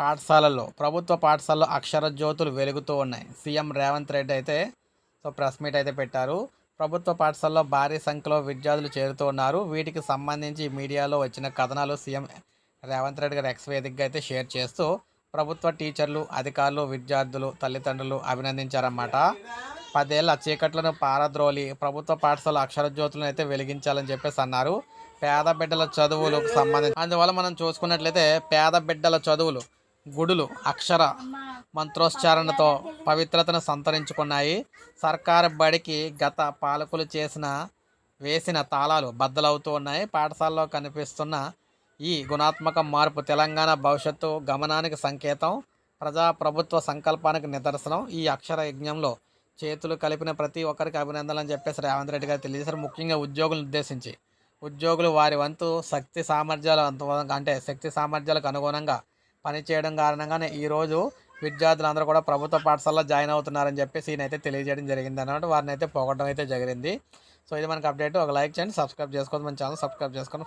పాఠశాలల్లో ప్రభుత్వ పాఠశాలలో అక్షర జ్యోతులు వెలుగుతూ ఉన్నాయి. సీఎం రేవంత్ రెడ్డి అయితే సో ప్రెస్ మీట్ అయితే పెట్టారు. ప్రభుత్వ పాఠశాలలో భారీ సంఖ్యలో విద్యార్థులు చేరుతూ ఉన్నారు. వీటికి సంబంధించి మీడియాలో వచ్చిన కథనాలు సీఎం రేవంత్ రెడ్డి గారు ఎక్స్ వేదికగా అయితే షేర్ చేస్తూ ప్రభుత్వ టీచర్లు అధికారులు విద్యార్థులు తల్లిదండ్రులు అభినందించారన్నమాట. పదేళ్ళ చీకట్లను పారద్రోలి ప్రభుత్వ పాఠశాల అక్షర జ్యోతులను అయితే వెలిగించాలని చెప్పేసి అన్నారు. పేద బిడ్డల చదువులకు సంబంధించి అందువల్ల మనం చూసుకున్నట్లయితే పేద బిడ్డల చదువులు గుడులు అక్షర మంత్రోచ్చారణతో పవిత్రతను సంతరించుకున్నాయి. సర్కారు బడికి గత పాలకులు చేసిన వేసిన తాళాలు బద్దలవుతూ ఉన్నాయి. పాఠశాలలో కనిపిస్తున్న ఈ గుణాత్మక మార్పు తెలంగాణ భవిష్యత్తు గమనానికి సంకేతం. ప్రజా ప్రభుత్వ సంకల్పానికి నిదర్శనం. ఈ అక్షర యజ్ఞంలో చేతులు కలిపిన ప్రతి ఒక్కరికి అభినందనలు అని చెప్పేసి రేవంత్ రెడ్డి గారు తెలియజేశారు. ముఖ్యంగా ఉద్యోగులను ఉద్దేశించి. ఉద్యోగులు వారి వంతు శక్తి సామర్థ్యాలు అంటే శక్తి సామర్థ్యాలకు అనుగుణంగా పనిచేయడం కారణంగానే ఈరోజు విద్యార్థులందరూ కూడా ప్రభుత్వ పాఠశాలలో జాయిన్ అవుతున్నారని చెప్పేసి ఈయనైతే తెలియజేయడం జరిగింది అన్నమాట. వారిని అయితే పోగొట్టడం అయితే జరిగింది. సో ఇది మనకి అప్డేట్. ఒక లైక్ చేయండి సబ్స్క్రైబ్ చేసుకోండి. మన ఛానల్ సబ్స్క్రైబ్ చేసుకోండి.